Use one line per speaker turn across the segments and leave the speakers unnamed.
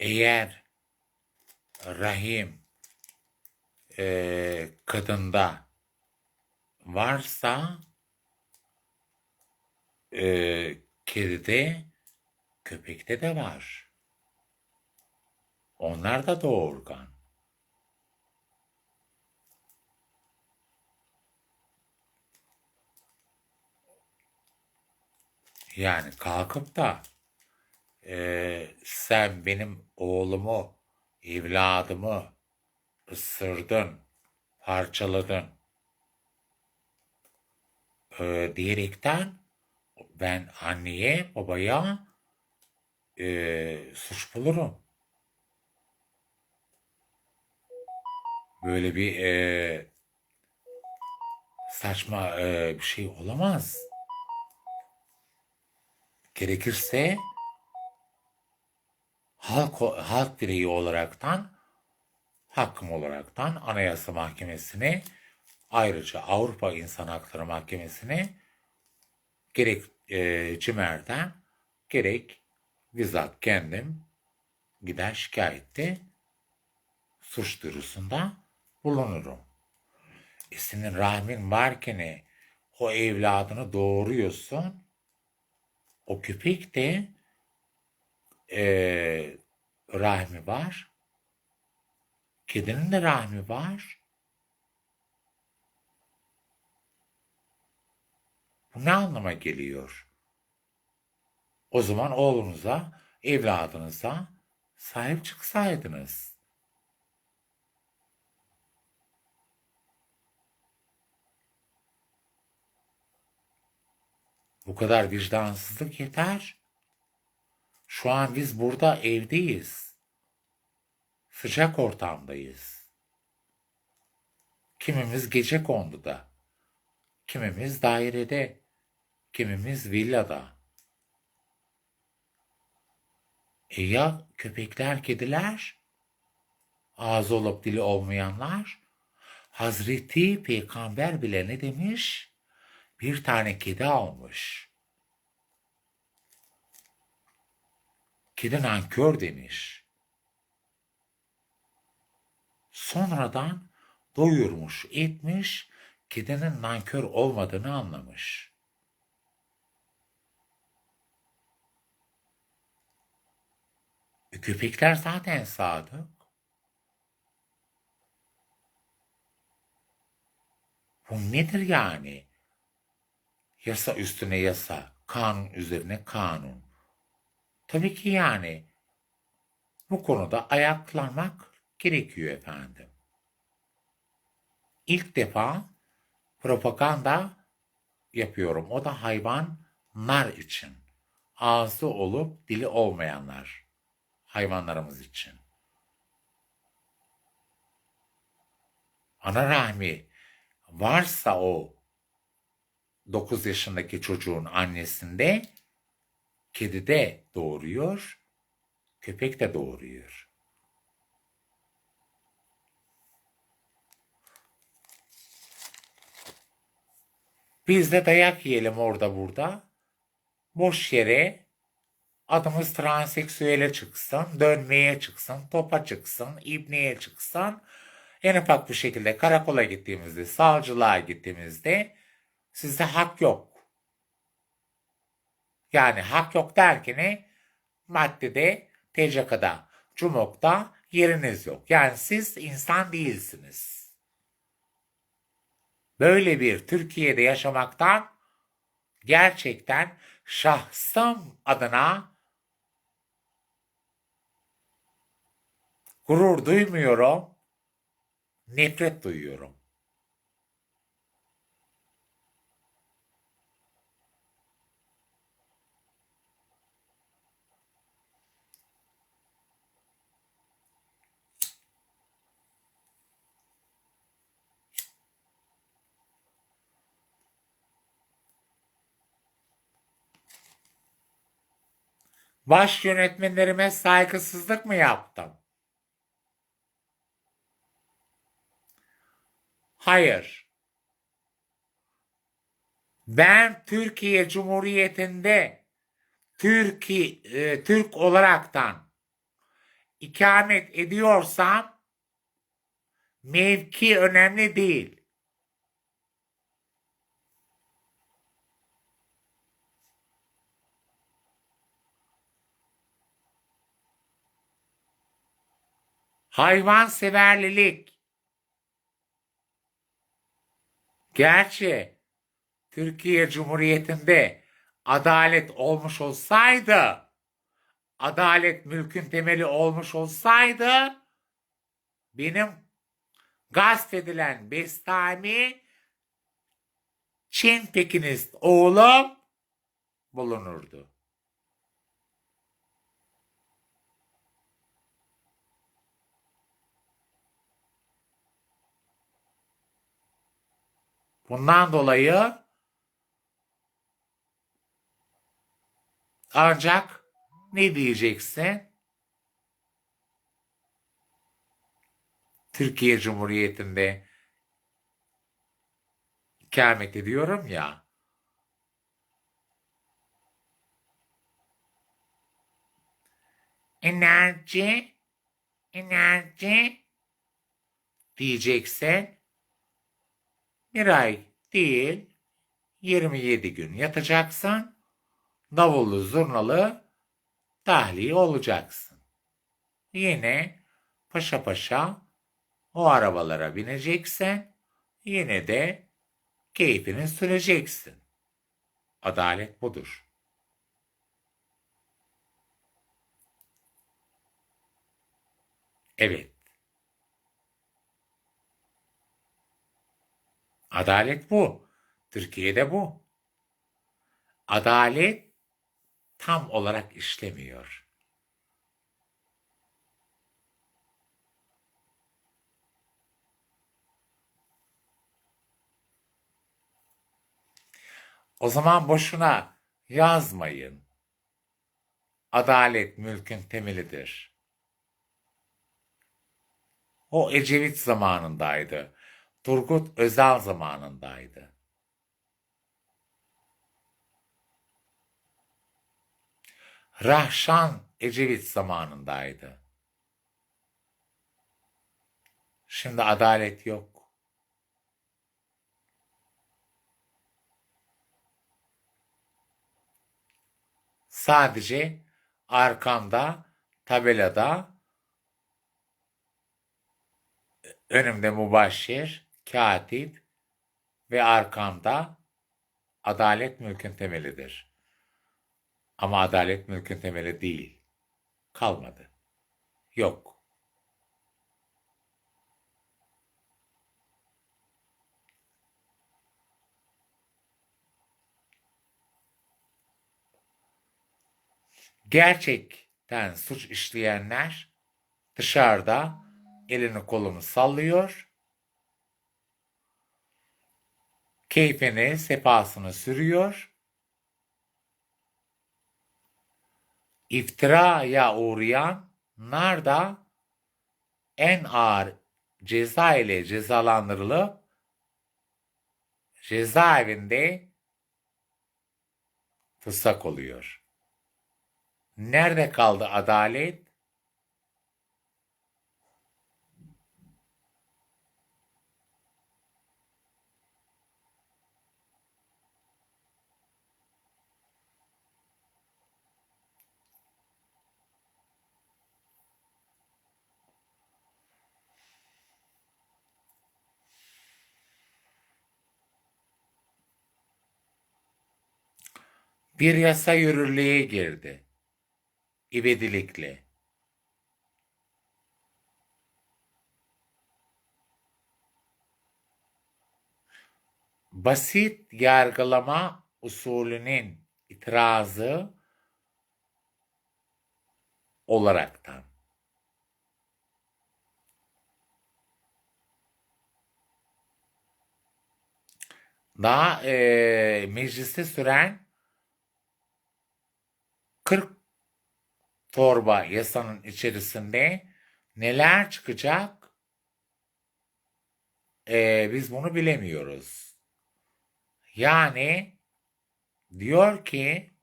eğer rahim e, kadında varsa e, kedide köpekte de var. Onlar da doğurgan. Yani kalkıp da e, sen benim oğlumu, evladımı ısırdın, parçaladın e, diyerekten ben anneye, babaya e, suç bulurum. Böyle bir e, saçma e, bir şey olamaz. Gerekirse halk halk bireyi olaraktan hakkım olaraktan Anayasa Mahkemesi'ne ayrıca Avrupa İnsan Hakları Mahkemesi'ne gerek e, CİMER'den gerek bizzat kendim gider şikayette suç duyurusunda bulunurum. E senin rahmin varken o evladını doğuruyorsun. O köpek de e, rahmi var. Kedinin de rahmi var. Bu ne anlama geliyor? O zaman oğlunuza, evladınıza sahip çıksaydınız. Bu kadar vicdansızlık yeter. Şu an biz burada evdeyiz. Sıcak ortamdayız. Kimimiz gece konduda, kimimiz dairede, kimimiz villada. E ya köpekler, kediler? Ağzı olup dili olmayanlar? Hazreti Peygamber bile ne demiş? Bir tane kedi almış. Kedi nankör demiş. Sonradan doyurmuş, etmiş, kedinin nankör olmadığını anlamış. E, köpekler zaten sadık. Bu nedir yani? Yasa üstüne yasa, kanun üzerine kanun. Tabii ki yani bu konuda ayaklanmak gerekiyor efendim. İlk defa propaganda yapıyorum. O da hayvanlar için. Ağzı olup dili olmayanlar. Hayvanlarımız için. Ana rahmi varsa o 9 yaşındaki çocuğun annesinde kedi de doğuruyor, köpek de doğuruyor. Biz de dayak yiyelim orada burada. Boş yere adımız transseksüele çıksın, dönmeye çıksın, topa çıksın, ibneye çıksın. En ufak bir şekilde karakola gittiğimizde, savcılığa gittiğimizde sizde hak yok. Yani hak yok derken maddede, TCK'da, cumokta yeriniz yok. Yani siz insan değilsiniz. Böyle bir Türkiye'de yaşamaktan gerçekten şahsım adına gurur duymuyorum, nefret duyuyorum. Baş yönetmenlerime saygısızlık mı yaptım? Hayır. Ben Türkiye Cumhuriyeti'nde Türkiye, e, Türk olaraktan ikamet ediyorsam mevki önemli değil. Hayvanseverlilik. Gerçi Türkiye Cumhuriyeti'nde adalet olmuş olsaydı, adalet mülkün temeli olmuş olsaydı, benim gasp edilen Bestami Çin Pekinist oğlum bulunurdu. Bundan dolayı ancak ne diyeceksin? Türkiye Cumhuriyeti'nde ikamet ediyorum ya. Enerji, enerji diyeceksin. Bir ay değil, 27 gün yatacaksın. Davullu zurnalı tahliye olacaksın. Yine paşa paşa o arabalara bineceksin. Yine de keyfini süreceksin. Adalet budur. Evet. Adalet bu. Türkiye'de bu. Adalet tam olarak işlemiyor. O zaman boşuna yazmayın. Adalet mülkün temelidir. O Ecevit zamanındaydı. Turgut Özal zamanındaydı. Rahşan Ecevit zamanındaydı. Şimdi adalet yok. Sadece arkamda tabelada önümde mübaşşir, katip ve arkamda adalet mülkün temelidir. Ama adalet mülkün temeli değil. Kalmadı. Yok. Gerçekten suç işleyenler dışarıda elini kolunu sallıyor. Keyfini, sefasını sürüyor. İftiraya uğrayanlar da en ağır ceza ile cezalandırılıp cezaevinde tutsak oluyor. Nerede kaldı adalet? Bir yasa yürürlüğe girdi. İvedilikle. Basit yargılama usulünün itirazı olaraktan. Daha e, mecliste süren 40 torba yasanın içerisinde neler çıkacak e, biz bunu bilemiyoruz. Yani diyor ki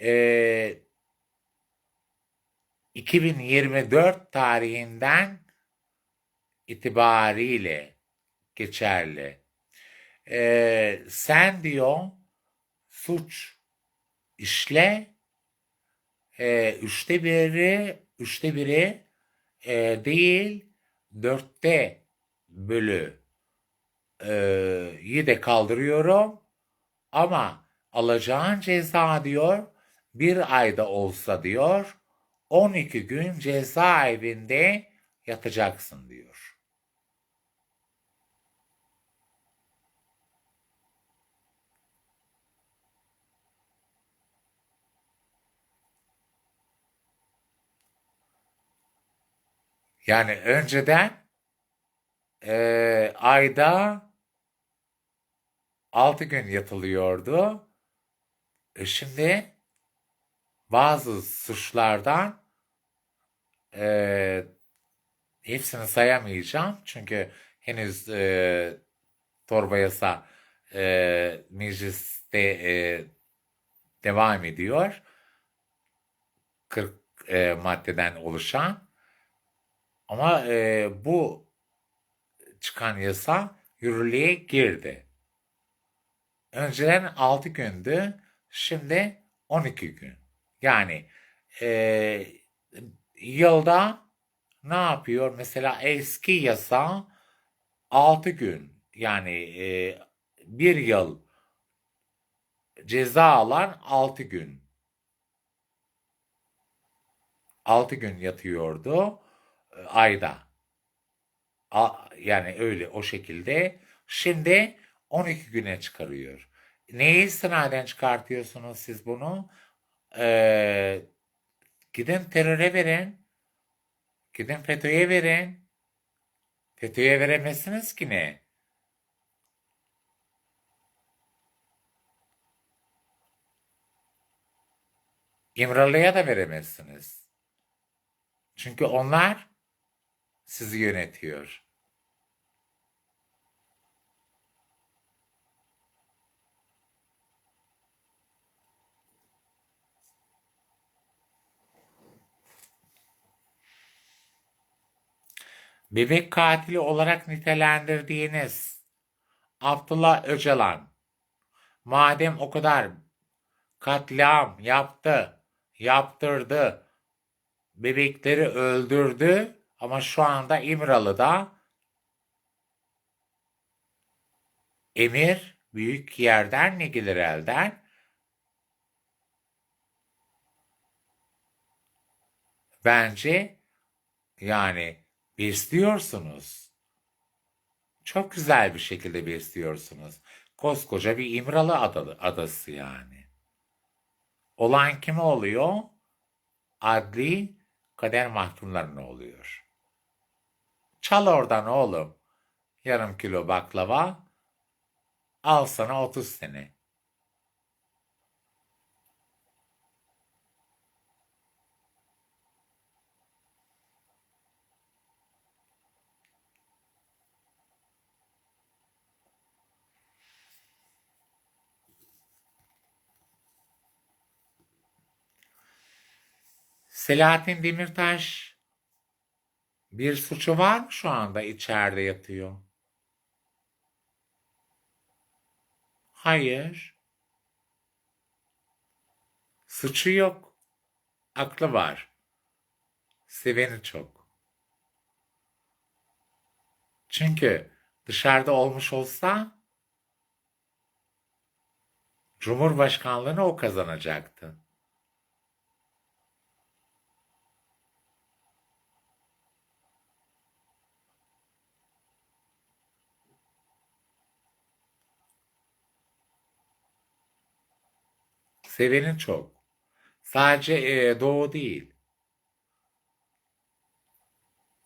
e, 2024 tarihinden itibariyle geçerli. Ee, sen diyor suç işle e, üçte biri üçte biri e, değil dörtte bölü e, yi de kaldırıyorum ama alacağın ceza diyor bir ayda olsa diyor 12 gün cezaevinde yatacaksın diyor. Yani önceden e, ayda 6 gün yatılıyordu. E şimdi bazı suçlardan e, hepsini sayamayacağım. Çünkü henüz e, torba yasa e, mecliste e, devam ediyor. 40 e, maddeden oluşan. Ama e, bu çıkan yasa yürürlüğe girdi. Önceden 6 gündü, şimdi 12 gün. Yani e, yılda ne yapıyor? Mesela eski yasa 6 gün yani e, bir yıl ceza alan 6 gün. 6 gün yatıyordu ayda. A, yani öyle o şekilde. Şimdi 12 güne çıkarıyor. Neyi istinaden çıkartıyorsunuz siz bunu? Ee, gidin teröre verin. Gidin FETÖ'ye verin. FETÖ'ye veremezsiniz ki ne? İmralı'ya da veremezsiniz. Çünkü onlar sizi yönetiyor. bebek katili olarak nitelendirdiğiniz Abdullah Öcalan madem o kadar katliam yaptı, yaptırdı, bebekleri öldürdü ama şu anda İmralı'da emir büyük yerden ne gelir elden? Bence yani besliyorsunuz. Çok güzel bir şekilde besliyorsunuz. Koskoca bir İmralı adalı, adası yani. Olan kime oluyor? Adli kader mahkumlarına oluyor. Çal oradan oğlum. Yarım kilo baklava. Al sana 30 sene. Selahattin Demirtaş bir suçu var mı şu anda içeride yatıyor? Hayır. Suçu yok. Aklı var. Seveni çok. Çünkü dışarıda olmuş olsa Cumhurbaşkanlığını o kazanacaktı. Sevenin çok. Sadece e, doğu değil.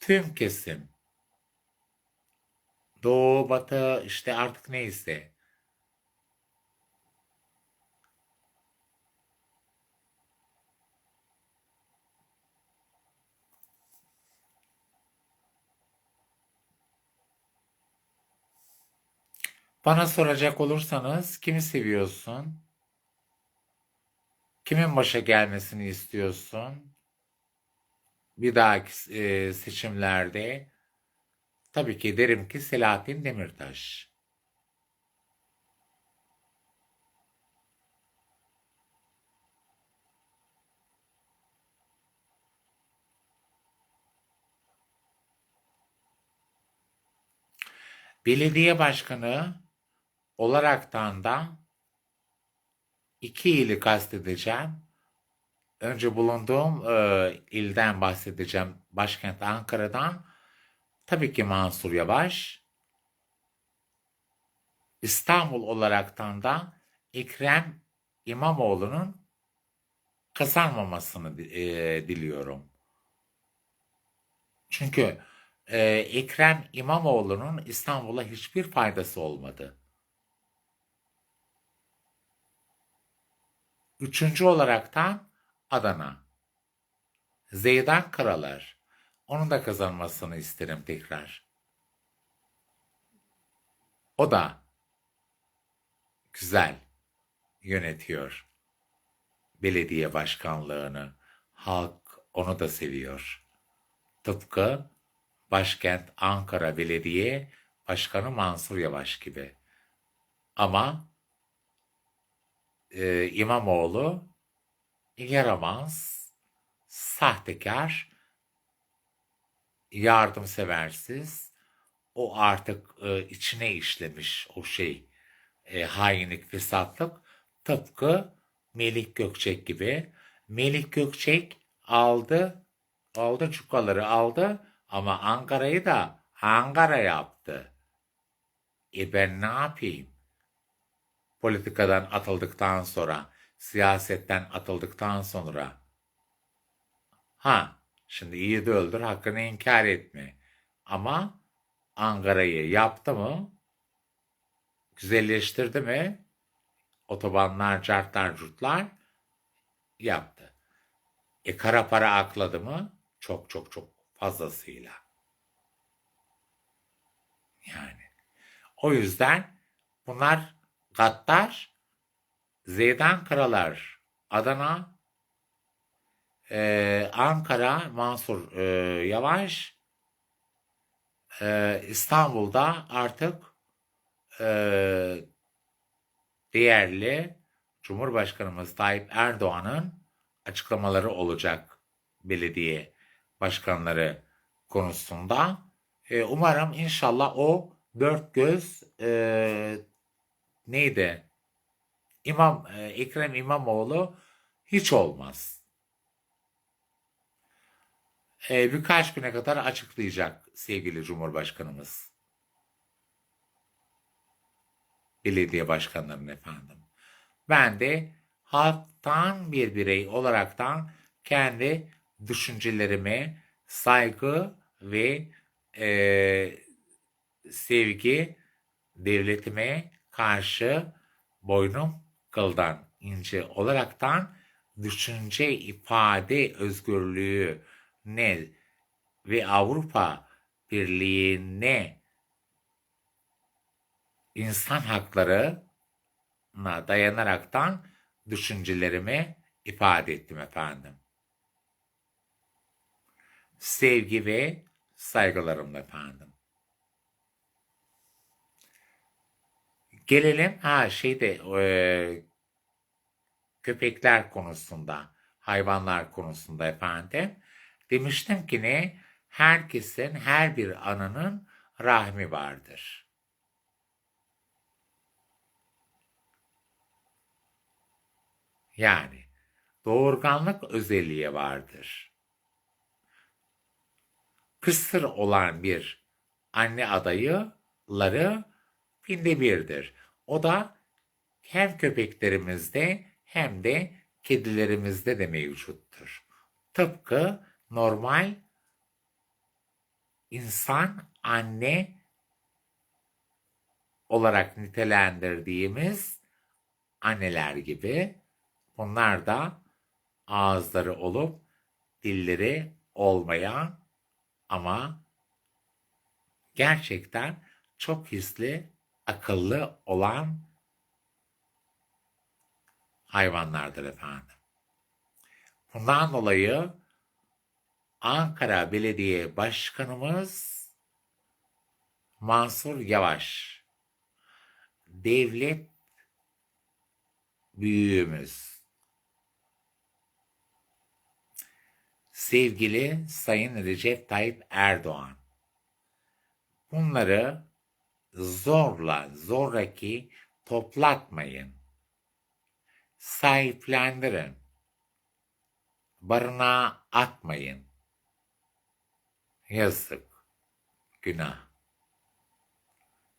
Tüm kesim. Doğu, batı işte artık neyse. Bana soracak olursanız kimi seviyorsun? Kimin başa gelmesini istiyorsun? bir dahaki e, seçimlerde tabii ki derim ki Selahattin Demirtaş. Belediye başkanı olaraktan da iki ili kastedeceğim. Önce bulunduğum e, ilden bahsedeceğim. Başkent Ankara'dan. Tabii ki Mansur Yavaş. İstanbul olaraktan da Ekrem İmamoğlu'nun kazanmamasını e, diliyorum. Çünkü e, Ekrem İmamoğlu'nun İstanbul'a hiçbir faydası olmadı. Üçüncü olaraktan Adana. Zeydan Karalar. Onun da kazanmasını isterim tekrar. O da güzel yönetiyor belediye başkanlığını. Halk onu da seviyor. Tıpkı başkent Ankara Belediye Başkanı Mansur Yavaş gibi. Ama e, İmamoğlu yaramaz, sahtekar, yardımseversiz, o artık e, içine işlemiş o şey, e, hainlik, fesatlık, tıpkı Melih Gökçek gibi. Melih Gökçek aldı, aldı çukaları aldı ama Ankara'yı da Ankara yaptı. E ben ne yapayım? Politikadan atıldıktan sonra, siyasetten atıldıktan sonra. Ha, şimdi iyi de öldür, hakkını inkar etme. Ama Ankara'yı yaptı mı? Güzelleştirdi mi? Otobanlar, cartlar, curtlar yaptı. E kara para akladı mı? Çok çok çok fazlasıyla. Yani. O yüzden bunlar Gattar, Zeydan Karalar, Adana, e, Ankara, Mansur e, Yavaş, e, İstanbul'da artık e, değerli Cumhurbaşkanımız Tayyip Erdoğan'ın açıklamaları olacak belediye başkanları konusunda. E, umarım inşallah o dört göz e, neydi? İmam e, Ekrem İmamoğlu hiç olmaz. E, birkaç güne kadar açıklayacak sevgili Cumhurbaşkanımız. Belediye başkanlarının efendim. Ben de halktan bir birey olaraktan kendi düşüncelerime saygı ve e, sevgi devletime karşı boynum kıldan ince olaraktan düşünce ifade özgürlüğü ne ve Avrupa Birliği'ne insan haklarına dayanaraktan düşüncelerimi ifade ettim efendim. Sevgi ve saygılarımla efendim. Gelelim ha şeyde e, köpekler konusunda, hayvanlar konusunda efendim. Demiştim ki ne? Herkesin, her bir ananın rahmi vardır. Yani doğurganlık özelliği vardır. Kısır olan bir anne adayıları binde birdir. O da hem köpeklerimizde hem de kedilerimizde de mevcuttur. Tıpkı normal insan anne olarak nitelendirdiğimiz anneler gibi bunlar da ağızları olup dilleri olmayan ama gerçekten çok hisli, akıllı olan hayvanlardır efendim. Bundan dolayı Ankara Belediye Başkanımız Mansur Yavaş. Devlet büyüğümüz. Sevgili Sayın Recep Tayyip Erdoğan. Bunları zorla, zoraki toplatmayın. Sahiplendirin. Barınağa atmayın. Yazık. Günah.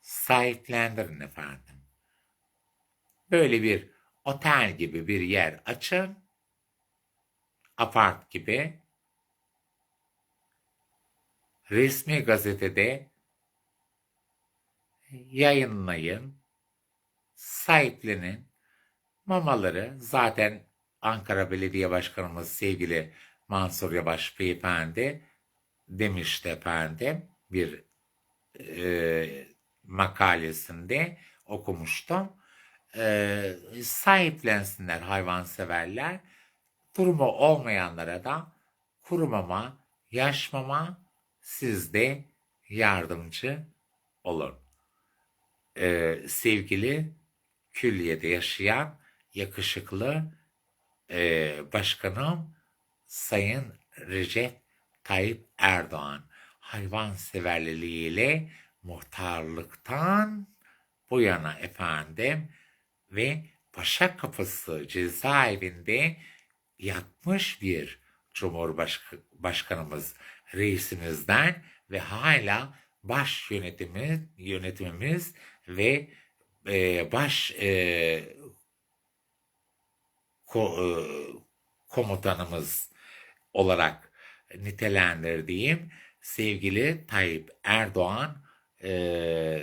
Sahiplendirin efendim. Böyle bir otel gibi bir yer açın. Apart gibi. Resmi gazetede yayınlayın. Sahiplenin. Mamaları zaten Ankara Belediye Başkanımız sevgili Mansur Yavaş Beyefendi demişti efendim bir e, makalesinde okumuştum. E, sahiplensinler hayvanseverler. Durumu olmayanlara da kurumama, yaşmama siz de yardımcı olun. E, sevgili külliyede yaşayan yakışıklı e, başkanım Sayın Recep Tayyip Erdoğan. Hayvan severliliğiyle muhtarlıktan bu yana efendim ve Paşa Kapısı cezaevinde yatmış bir Cumhurbaşkanımız reisimizden ve hala baş yönetimimiz, yönetimimiz ve e, baş e, ko, e, komutanımız olarak nitelendirdiğim sevgili Tayyip Erdoğan e,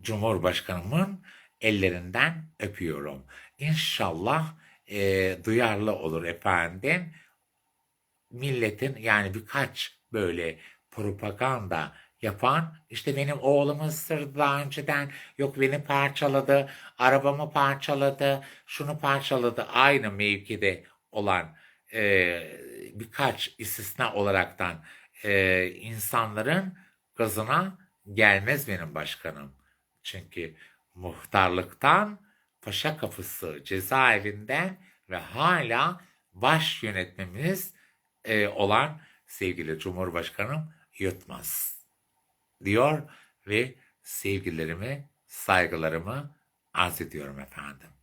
Cumhurbaşkanımın ellerinden öpüyorum. İnşallah e, duyarlı olur efendim. Milletin yani birkaç böyle propaganda yapan işte benim oğlumu ısırdı daha önceden yok beni parçaladı arabamı parçaladı şunu parçaladı aynı mevkide olan e, birkaç istisna olaraktan e, insanların gazına gelmez benim başkanım. Çünkü muhtarlıktan Paşa Kapısı cezaevinden ve hala baş yönetmemiz e, olan sevgili Cumhurbaşkanım yutmaz diyor ve sevgilerimi, saygılarımı arz ediyorum efendim.